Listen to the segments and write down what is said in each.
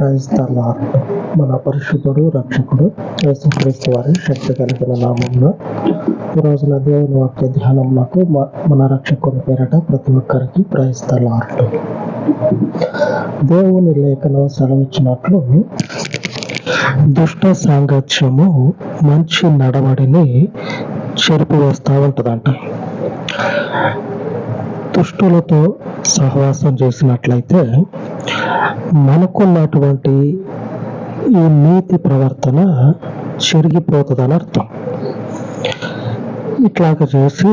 క్రైస్తవ మన పరిశుద్ధుడు రక్షకుడు యేసుక్రీస్తు వారి శక్తి కలిగిన నామంలో ఈ రోజున దేవుని వాక్య ధ్యానంలో మన రక్షకుని పేరట ప్రతి ఒక్కరికి ప్రయత్నాలు దేవుని లేఖనం సెలవిచ్చినట్లు దుష్ట సాంగత్యము మంచి నడవడిని చెరిపివేస్తూ ఉంటుందంట. దుష్టులతో సహవాసం చేసినట్లయితే మనకున్నటువంటి ఈ నీతి ప్రవర్తన చెరిగిపోతుందని అర్థం. ఇట్లాగ చేసి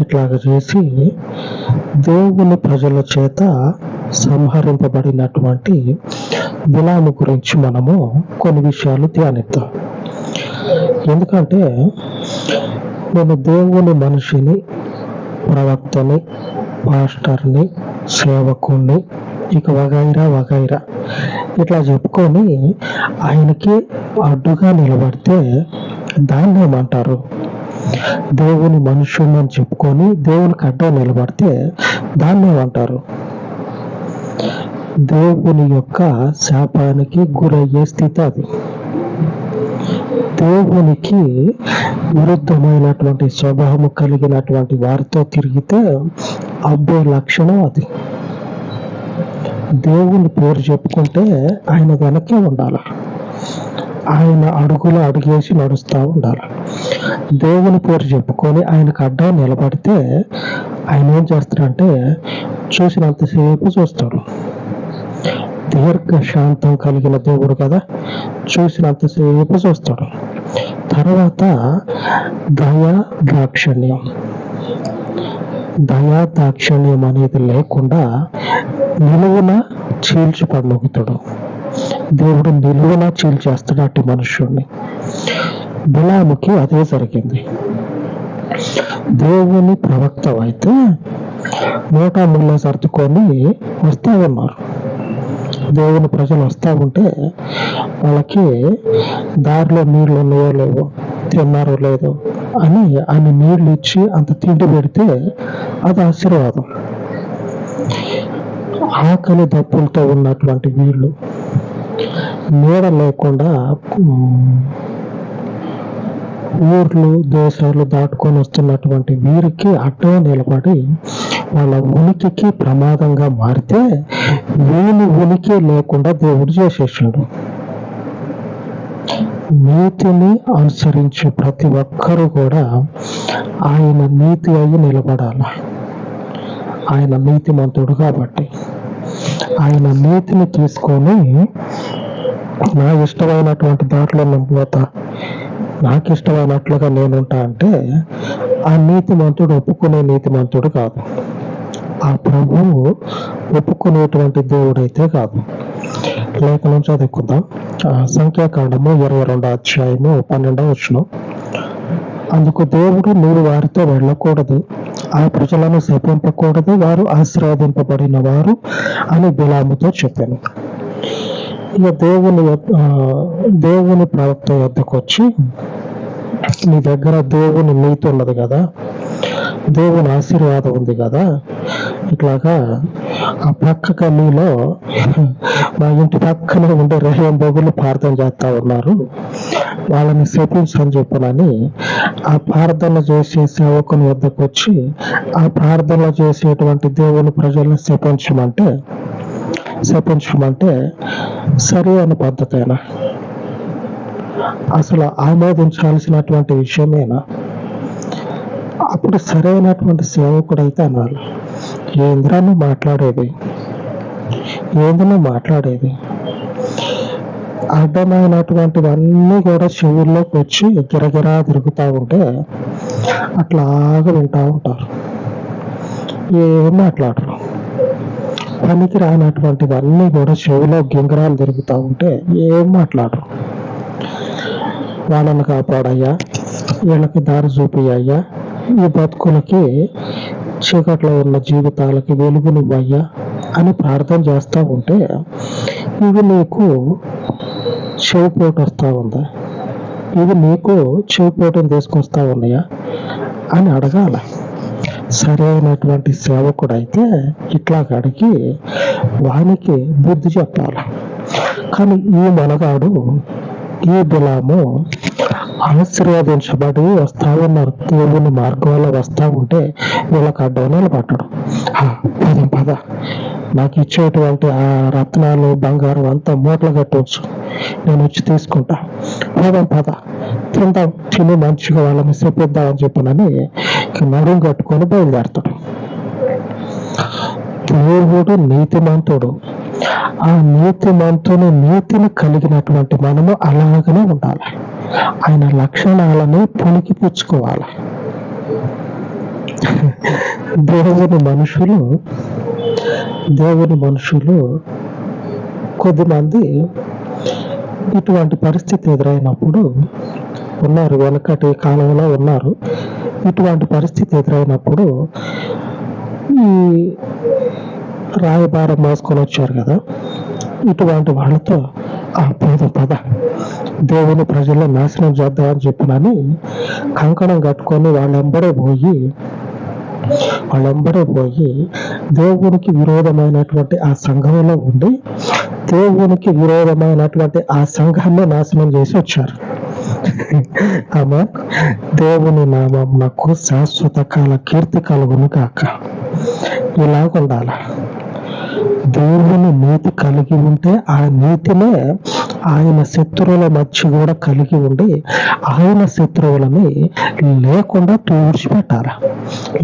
ఇట్లాగ చేసి దేవుని ప్రజల చేత సంహరింపబడినటువంటి బిలాము గురించి మనము కొన్ని విషయాలు ధ్యానిద్దాం. ఎందుకంటే నేను దేవుని మనిషిని ప్రవక్తని పాస్టర్ని సేవకుణ్ణి ఇక వగైరా వగైరా. ఇట్లా చెప్పుకొని ఆయనకి అడ్డుగా నిలబడితే దాన్ని ఏమంటారు? దేవుని మనుషుని అని చెప్పుకొని దేవునికి అడ్డా నిలబడితే దాన్ని ఏమంటారు? దేవుని యొక్క శాపానికి గురయ్యే స్థితి అది. దేవునికి విరుద్ధమైనటువంటి స్వభావము కలిగినటువంటి వారితో తిరిగితే అబ్బే లక్షణం అది. దేవుని పేరు చెప్పుకుంటే ఆయన వెనకే ఉండాలి. ఆయన అడుగులు అడుగేసి నడుస్తూ ఉండాలి. దేవుని పేరు చెప్పుకొని ఆయనకు అడ్డం నిలబడితే ఆయన ఏం చేస్తాడంటే చూసినంతసేపు చూస్తాడు. దీర్ఘ శాంతం కలిగిన దేవుడు కదా? చూసినంతసేపు చూస్తాడు. తర్వాత దయా దాక్షణ్యం. దయా దాక్షణ్యం అనేది లేకుండా నిలువున చీల్చి పడమొగుతాడు దేవుడు నిలువున చీల్చేస్తాడు అట్టి మనుషుణ్ణి బిలాముకి అదే జరిగింది. దేవుని ప్రవక్త అయితే మూటా ముళ్ళ సర్దుకొని వస్తూ ఉన్నారు. దేవుని ప్రజలు వస్తూ ఉంటే వాళ్ళకి దారిలో నీళ్ళు ఉన్నాయో లేవో తిన్నారో లేదో అని అన్ని నీళ్ళు ఇచ్చి అంత తిండి పెడితే అది ఆశీర్వాదం. ఆకలి దప్పులతో ఉన్నటువంటి వీళ్ళు నీడ లేకుండా ఊర్లు దేశాలు దాటుకొని వస్తున్నటువంటి వీరికి అడ్డం నిలబడి వాళ్ళ ఉనికికి ప్రమాదంగా మారితే వీళ్ళు ఉనికి లేకుండా దేవుడు చేసేసాడు. నీతిని అనుసరించే ప్రతి ఒక్కరూ కూడా ఆయన నీతి అయి నిలబడాలి. ఆయన నీతిమంతుడు కాబట్టి. ఆయన నీతిని తీసుకొని నా ఇష్టమైనటువంటి దాంట్లో నేను పోతా నాకు ఇష్టమైనట్లుగా నేనుంటా అంటే ఆ నీతిమంతుడు ఒప్పుకునే నీతిమంతుడు కాదు. ఆ ప్రభువు ఒప్పుకునేటువంటి దేవుడైతే కాదు. లేఖనం చదువుకుందాం. సంఖ్యాకాండము ఇరవై రెండో అధ్యాయము పన్నెండవ వచ్చిన అందుకు దేవుడు మీరు వారితో వెళ్ళకూడదు. ఆ ప్రజలను శపింపకూడదు. వారు ఆశీర్వదింపబడిన వారు అని బిలాముతో చెప్పాను. ఇక దేవుని దేవుని ప్రవక్త వద్దకు వచ్చి నీ దగ్గర దేవుని నీతి ఉన్నది కదా. దేవుని ఆశీర్వాదం ఉంది కదా? ఇట్లాగా ఆ పక్క కమీలో మా ఇంటి పక్కనే ఉండే రహ్యం బొగులు ప్రార్థన చేస్తా ఉన్నారు. వాళ్ళని శపించని చెప్పనని ఆ ప్రార్థన చేసే సేవకుని వద్దకు వచ్చి ఆ ప్రార్థన చేసేటువంటి దేవుని ప్రజలను శపించమంటే శపించమంటే సరి అని పద్ధతేనా? అసలు ఆమోదించాల్సినటువంటి విషయమేనా? అప్పుడు సరైనటువంటి సేవకుడు అయితే అనాలి ఏంద్రాన్ని మాట్లాడేది? ఏంద్రను మాట్లాడేది? అడ్డమైనటువంటివన్నీ కూడా చెవుల్లోకి వచ్చి గిరగిరా తిరుగుతూ ఉంటే అట్లాగా వింటూ ఉంటారు. ఏం మాట్లాడరు. పనికి రానటువంటివన్నీ కూడా చెవిలో గింగరాలు తిరుగుతూ ఉంటే ఏం మాట్లాడరు. వాళ్ళని కాపాడయ్యా వీళ్ళకి దారి చూపియ్యా ఈ బతుకులకి చీకట్లో ఉన్న జీవితాలకి వెలుగునివ్వయ్యా అని ప్రార్థన చేస్తూ ఉంటే ఇవి నీకు చెవిపోటు వస్తూ ఉందా? ఇవి నీకు చెవిపోటును తీసుకొస్తా ఉన్నాయా? అని అడగాల. సరైనటువంటి సేవకుడు అయితే ఇట్లా అడిగి వానికి బుద్ధి చెప్పాలి. కానీ ఈ మనగాడు ఈ బిలాము ఆశీర్వదించబడి వస్తా ఉన్నారు దేవుని మార్గంలో వస్తా ఉంటే వీళ్ళకి అడ్డం నిలబడ్డాడు "ఆ, పదం పద. నాకు ఇచ్చేటువంటి ఆ రత్నాలు బంగారం అంతా మూటలు కట్టవచ్చు నేను వచ్చి తీసుకుంటా. పదం పద. తిందాం తిని మంచిగా వాళ్ళని చెప్పిద్దామని చెప్పనని నడుం కట్టుకొని బయలుదేరతాడు. దేవుడు నీతిమంతుడు. ఆ నీతిమంతుని నీతిని కలిగినటువంటి మనము అలాగనే ఉండాలి. ఆయన లక్షణాలను పుణికి పుచ్చుకోవాలి దేవుని మనుషులు దేవుని మనుషులు కొద్దిమంది ఇటువంటి పరిస్థితి ఎదురైనప్పుడు ఉన్నారు వెనకటి కాలంలో ఉన్నారు. ఇటువంటి పరిస్థితి ఎదురైనప్పుడు ఈ రాయబారం మోసుకొని వచ్చారు కదా ఇటువంటి వాళ్ళతో ఆ పద పద. దేవుని ప్రజల్లో నాశనం చేద్దామని చెప్పినని. కంకణం కట్టుకొని వాళ్ళంబడే పోయి వాళ్ళంబడే పోయి దేవునికి విరోధమైనటువంటి ఆ సంఘంలో ఉండి దేవునికి విరోధమైనటువంటి ఆ సంఘాన్ని నాశనం చేసి వచ్చారు. ఆమె దేవుని నామం నాకు శాశ్వత కాల కీర్తి కలుగును కాక ఇలాగ ఉండాల దేవుని నీతి కలిగి ఉంటే ఆ నీతినే ఆయన శత్రువుల మధ్య కూడా కలిగి ఉండి ఆయన శత్రువులని లేకుండా తుడిచిపెట్టాలి?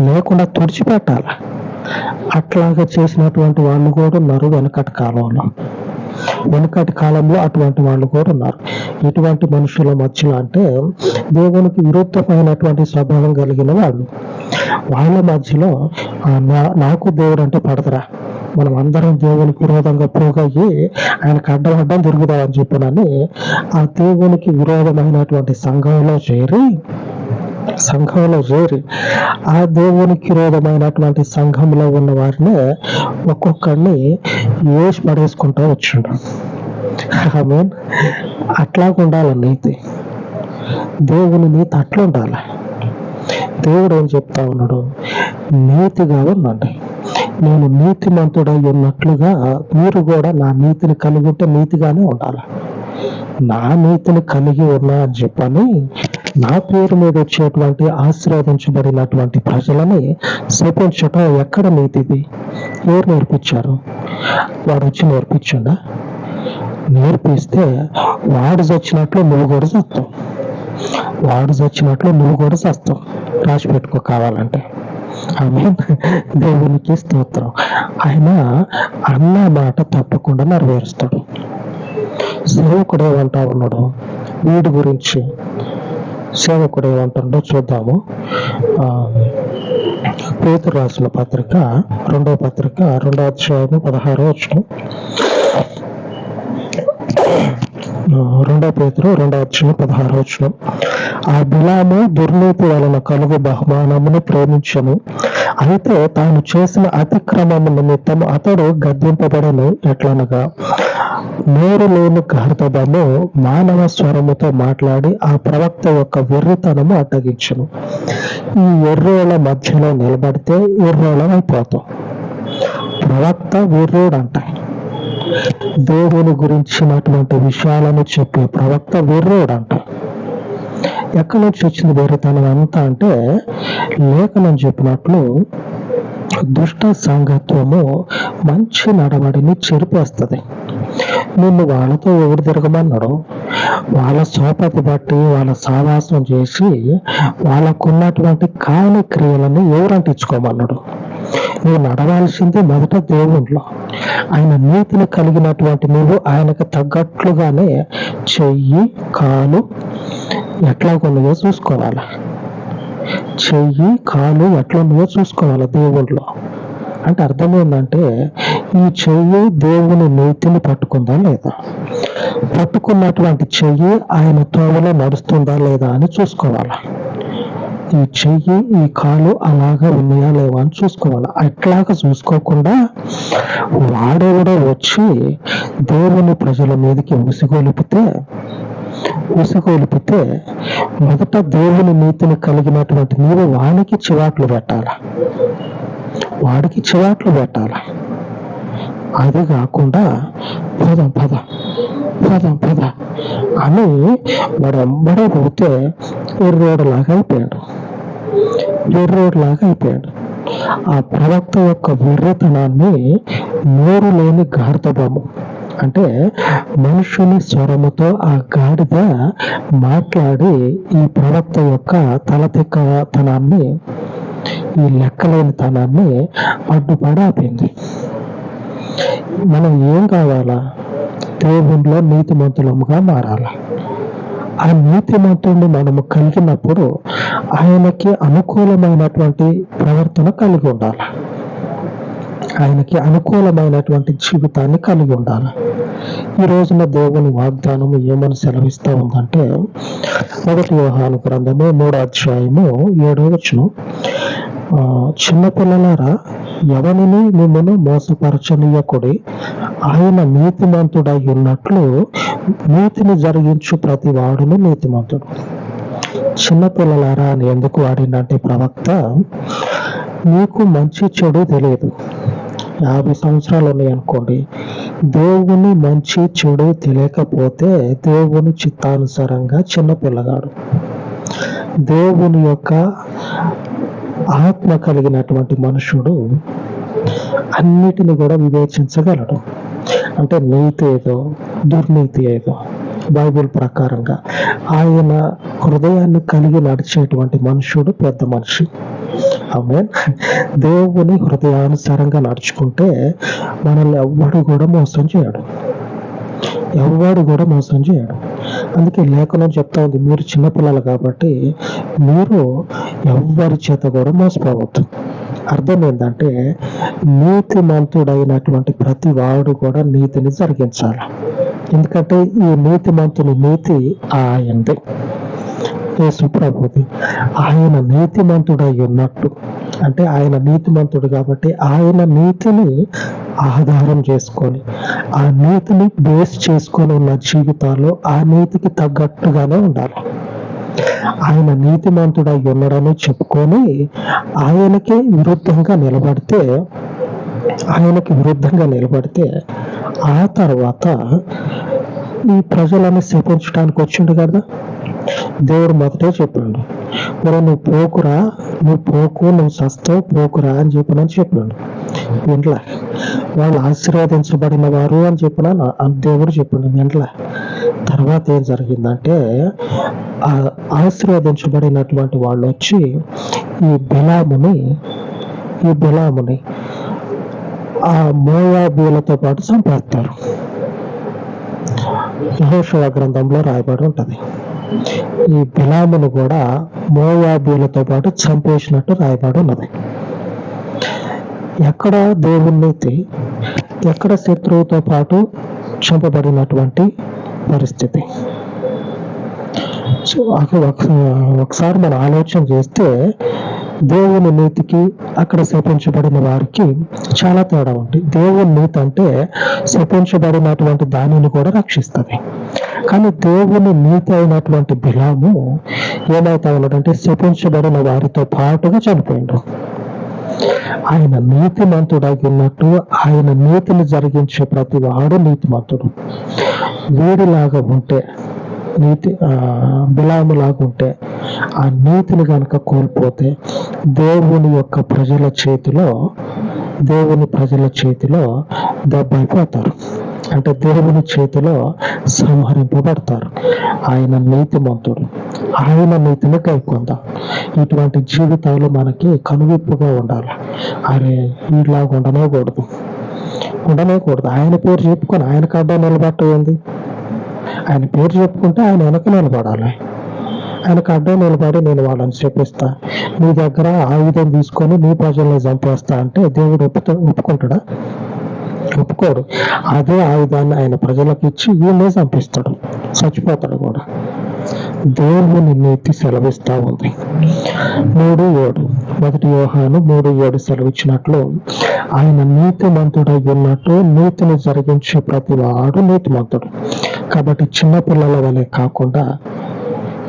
లేకుండా తుడిచిపెట్టాలి? అట్లాగా చేసినటువంటి వాళ్ళు కూడా ఉన్నారు వెనకటి కాలంలో. వెనకటి కాలంలో అటువంటి వాళ్ళు కూడా ఉన్నారు. ఇటువంటి మనుషుల మధ్యలో అంటే దేవునికి విరుద్ధమైనటువంటి స్వభావం కలిగిన వాళ్ళు. వాళ్ళ మధ్యలో ఆ, నా- నాకు దేవుడు అంటే పడతరా మనం అందరం దేవునికి విరోధంగా పోగయ్యి ఆయనకు అడ్డం అడ్డం తిరుగుదామని చెప్పినని ఆ దేవునికి విరోధమైనటువంటి సంఘంలో చేరి సంఘంలో చేరి ఆ దేవునికి విరోధమైనటువంటి సంఘంలో ఉన్న వారిని ఒక్కొక్కడిని వేసి పడేసుకుంటూ వచ్చిండు. ఐ మీన్ అట్లాగా ఉండాలి నీతి. దేవుని నీతి అట్లా ఉండాలి. దేవుడు ఏం చెప్తా ఉన్నాడు? నీతిగా ఉండండి. నేను నీతిమంతుడై ఉన్నట్లుగా మీరు కూడా నా నీతిని కలిగి ఉంటే నీతిగానే ఉండాలి? నా నీతిని కలిగి ఉన్నా అని చెప్పని నా పేరు మీద వచ్చేటువంటి ఆశీర్వదించబడినటువంటి ప్రజలని శపించటం ఎక్కడ నీతిది? ఎవరు నేర్పించారు? వాడు వచ్చి నేర్పించండా? నేర్పిస్తే వాడు చచ్చినట్లు నువ్వు కూడా చస్తావు. వాడు చచ్చినట్లు నువ్వు కూడా చస్తావు. రాసి పెట్టుకో కావాలంటే. దేవునికి స్తోత్రం. ఆయన అన్న మాట తప్పకుండా నెరవేరుస్తాడు. సేవకుడు ఏమంటా ఉన్నాడు? వీడి గురించి సేవకుడు ఏమంటుండో చూద్దాము. ఆ, పేతురు రాసిన పత్రిక రెండో పత్రిక రెండో అధ్యాయం పదహారో వచ్చిన రెండో పేతురు రెండో వచ్చిన పదహారో వచ్చిన ఆ బిలాము దుర్నీతి వలన కలుగు బహుమానమును ప్రేమించను. అయితే తాను చేసిన అతిక్రమము నిమిత్తం అతడు గద్దింపబడను ఎట్లనగా. నోరు లేని గర్భము మానవ స్వరముతో మాట్లాడి ఆ ప్రవక్త యొక్క వెర్రితనము అడ్డగించను. ఈ ఎర్రోళ్ళ మధ్యలో నిలబడితే ఎర్రోళం అయిపోతాం ప్రవక్త వెర్రోడంట. దేవుని గురించినటువంటి విషయాలను చెప్పే ప్రవక్త వెర్రోడంట ఎక్కడి నుంచి వచ్చింది వెర్రతనం అంతా అంటే లేఖనం చెప్పినట్లు దుష్ట సంగత్వము మంచి నడవడిని చెరిపేస్తుంది. నిన్ను వాళ్ళతో ఎవరు తిరగమన్నాడు వాళ్ళ సోపతి బట్టి వాళ్ళ సావాసం చేసి వాళ్ళకున్నటువంటి కాని క్రియలను ఎవరంటించుకోమన్నాడు నువ్వు నడవాల్సింది మొదట దేవుణ్ణిలో ఆయన నీతిని కలిగినటువంటి నువ్వు ఆయనకు తగ్గట్లుగానే చెయ్యి కాలు ఎట్లా కొన్నదో చూసుకోవాలి. చెయ్యి కాలు ఎట్లా ఉన్నాయో చూసుకోవాలి దేవుళ్ళలో. అంటే అర్థం ఏంటంటే ఈ చెయ్యి దేవుని నీతిని పట్టుకుందా లేదా? పట్టుకున్నటువంటి చెయ్యి ఆయన తోవలో నడుస్తుందా లేదా అని చూసుకోవాలి. ఈ చెయ్యి ఈ కాలు అలాగా ఉన్నాయా లేవా అని చూసుకోవాలి. అట్లాగా చూసుకోకుండా వాడెవడో వచ్చి దేవుని ప్రజల మీదకి ఉసిగొలిపితే ఉసిగొలిపితే మొదట దేవుని నీతిని కలిగినటువంటి నీవు వానికి చివాట్లు పెట్టాలి? వాడికి చివాట్లు పెట్టాల? అది కాకుండా పదం పద పదం పద అని వాడు ఎంబడే పోతే ఎర్రోడలాగా అయిపోయాడు. వెర్రోడులాగా అయిపోయాడు ఆ ప్రవక్త యొక్క వెర్రతనాన్ని నోరు లేని గార్ధబము అంటే మనుషుని స్వరముతో ఆ గాడిద మాట్లాడి ఈ ప్రవక్త యొక్క తలతిక్కతనాన్ని ఈ లెక్కలేని తనాన్ని అడ్డుపడాపింది మనం ఏం కావాలా? దేవునిలో నీతిమంతులముగా మారాలా? ఆ నీతిమంతుడిని మనము కలిగినప్పుడు ఆయనకి అనుకూలమైనటువంటి ప్రవర్తన కలిగి ఉండాలి. ఆయనకి అనుకూలమైనటువంటి జీవితాన్ని కలిగి ఉండాలి. ఈ రోజున దేవుని వాగ్దానం ఏమని సెలవిస్తూ ఉందంటే మొదటి వ్యవహాను గ్రంథము మూడో అధ్యాయము ఏడో వచనం. చిన్నపిల్లలారా ఎవరిని మిమ్మను మోసపరచనీయకుడి? ఆయన నీతిమంతుడై ఉన్నట్లు నీతిని జరిగించు ప్రతి వాడును నీతిమంతుడు. చిన్నపిల్లలారా అని ఎందుకు వాడినంటే ప్రవక్త నీకు మంచి చెడు తెలియదు. యాభై సంవత్సరాలు ఉన్నాయి అనుకోండి. దేవుని మంచి చెడు తెలియకపోతే దేవుని చిత్తానుసారంగా చిన్న పిల్లగాడు. దేవుని యొక్క ఆత్మ కలిగినటువంటి మనుషుడు అన్నిటిని కూడా వివేచించగలడు. అంటే నీతి ఏదో దుర్నీతి ఏదో బైబిల్ ప్రకారంగా ఆయన హృదయాన్ని కలిగి నడిచేటువంటి మనుషుడు పెద్ద మనిషి. ఆమె దేవుని హృదయానుసారంగా నడుచుకుంటే మనల్ని ఎవ్వడు కూడా మోసం చేయడు. ఎవడు కూడా మోసం చేయడు. అందుకే లేఖనం చెప్తా ఉంది మీరు చిన్నపిల్లలు కాబట్టి మీరు ఎవ్వరి చేత కూడా మోసపోవద్దు. అర్థం ఏంటంటే నీతిమంతుడైనటువంటి ప్రతి వాడు కూడా నీతిని జరిగించాలి. ఎందుకంటే ఈ నీతిమంతుని నీతి ఆయనది. యేసు ఆయన నీతిమంతుడై ఉన్నట్టు. అంటే ఆయన నీతిమంతుడు కాబట్టి ఆయన నీతిని ఆధారం చేసుకొని ఆ నీతిని బేస్ చేసుకొని ఉన్న జీవితాల్లో ఆ నీతికి తగ్గట్టుగానే ఉండాలి. ఆయన నీతిమంతుడై ఉన్నాడని చెప్పుకొని ఆయనకి విరుద్ధంగా నిలబడితే ఆయనకి విరుద్ధంగా నిలబడితే ఆ తర్వాత ఈ ప్రజలను శపించడానికి వచ్చిండు కదా? దేవుడు మొదటే చెప్పాడు మరి నువ్వు పోకురా నువ్వు పోకు నువ్వు సస్తావు పోకురా అని చెప్పినని చెప్పాడు వింట్లా వాళ్ళు ఆశీర్వదించబడిన వారు అని చెప్పిన దేవుడు చెప్పాడు ఇంట్లో తర్వాత ఏం జరిగిందంటే ఆశీర్వదించబడినటువంటి వాళ్ళు వచ్చి ఈ బిలాముని ఈ బిలాముని ఆ మోయాబీలతో పాటు చంపేస్తారు. యహోషవ గ్రంథంలో రాయబడి ఉంటది. ఈ బిలామును కూడా మోయాబీలతో పాటు చంపేసినట్టు రాయబడి ఉన్నది. ఎక్కడ దేవుణ్ణి ఎక్కడ శత్రువుతో పాటు చంపబడినటువంటి పరిస్థితి? సో ఒకసారి మనం ఆలోచన చేస్తే దేవుని నీతికి అక్కడ శపించబడిన వారికి చాలా తేడా ఉంది. దేవుని నీతి అంటే శపించబడినటువంటి దానిని కూడా రక్షిస్తుంది. కానీ దేవుని నీతి అయినటువంటి బిలాము ఏమైతా ఉన్నాడంటే శపించబడిన వారితో పాటుగా చనిపోయిండు. ఆయన నీతిమంతుడై ఉన్నట్టు ఆయన నీతిని జరిగించే ప్రతి వాడు నీతిమంతుడు. వీడిలాగా ఉంటే నీతి ఆ, ఆ నీతిని కనుక కోల్పోతే దేవుని యొక్క ప్రజల చేతిలో దేవుని ప్రజల చేతిలో దెబ్బైపోతారు. అంటే దేవుని చేతిలో సంహరింపబడతారు. ఆయన నీతిమంతుడు. ఆయన నీతిని కైకొందాం. ఇటువంటి జీవితాలు మనకి కనువిప్పుగా ఉండాలి. అరే ఇలాగా ఉండనేకూడదు. ఉండనేకూడదు ఆయన పేరు చెప్పుకొని ఆయన కడ్డ నిలబట్టేయండి ఆయన పేరు చెప్పుకుంటే ఆయన వెనక నిలబడాలి. ఆయనకు అడ్డం నిలబడి నేను వాళ్ళని చెప్పిస్తా నీ దగ్గర ఆయుధం తీసుకొని నీ ప్రజల్ని చంపేస్తా అంటే దేవుడు ఒప్పుతా ఒప్పుకుంటాడా? ఒప్పుకోడు. అదే ఆయుధాన్ని ఆయన ప్రజలకు ఇచ్చి వీళ్ళే చంపిస్తాడు. చచ్చిపోతాడు కూడా. దేవుని నీతి సెలవిస్తా ఉంది. మూడు ఏడు. మొదటి వ్యూహాను మూడు ఏడు సెలవిచ్చినట్లు ఆయన నీతిమంతుడై ఉన్నట్టు నీతిని జరిగించే ప్రతి వాడు నీతిమంతుడు. కాబట్టి చిన్నపిల్లల వలె కాకుండా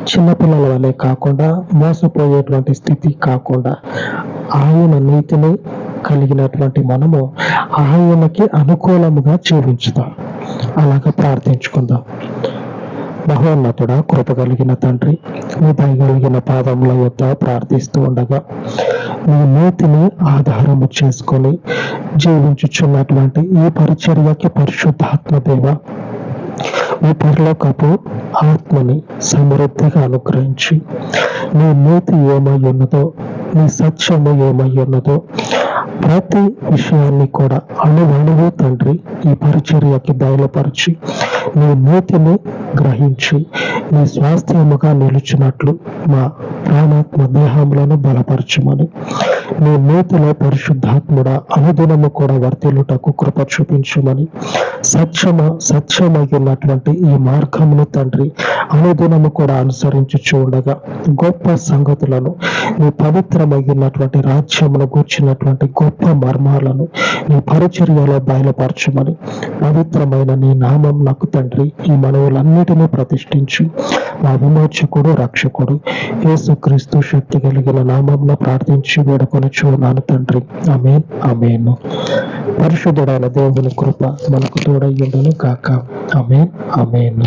చిన్నపిల్లల వలె కాకుండా మోసపోయేటువంటి స్థితి కాకుండా ఆయన నీతిని కలిగినటువంటి మనము ఆయనకి అనుకూలముగా జీవించుదాం అలాగ ప్రార్థించుకుందాం. మహోన్నతుడ కృప కలిగిన తండ్రి మీ కలిగిన పాదముల యొక్క ప్రార్థిస్తూ ఉండగా మీ నీతిని ఆధారము చేసుకొని జీవించుచున్నటువంటి ఈ పరిచర్యకి పరిశుద్ధాత్మ దేవ మీ పరలోకపు ఆత్మని సమృద్ధిగా అనుగ్రహించి. నీ నీతి ఏమై ఉన్నదో నీ సత్యము ఏమై ఉన్నదో ప్రతి విషయాన్ని కూడా అణువణువు తండ్రి ఈ పరిచర్యకి బయలుపరిచి. నీ నీతిని గ్రహించి. నీ స్వాస్థ్యముగా నిలుచున్నట్లు మా ప్రాణాత్మ దేహములను బలపరచమని. నీ నీతిలో పరిశుద్ధాత్ముడ అనుదినము కూడా వర్తిల్లుటకు కృప చూపించమని. సత్యమ సత్యమై ఈ మార్గమును తండ్రి అనుదినము కూడా అనుసరించి చూడగా గొప్ప సంగతులను నీ పవిత్రమైనటువంటి రాజ్యమును గూర్చినటువంటి గొప్ప మర్మాలను నీ పరిచర్యలో బయలుపరచమని. పవిత్రమైన నీ నామం నాకు తండ్రి ఈ మనవులన్నిటినీ ప్రతిష్ఠించు. మా విమోచకుడు రక్షకుడు యేసుక్రీస్తు శక్తి కలిగిన నామంలో ప్రార్థించి వేడుకొని చూడాను తండ్రి. అమేన్ అమేను పరిశుద్ధుడైన దేవుని కృప మనకు తోడయ్యుండును కాక అమేన్ అమేన్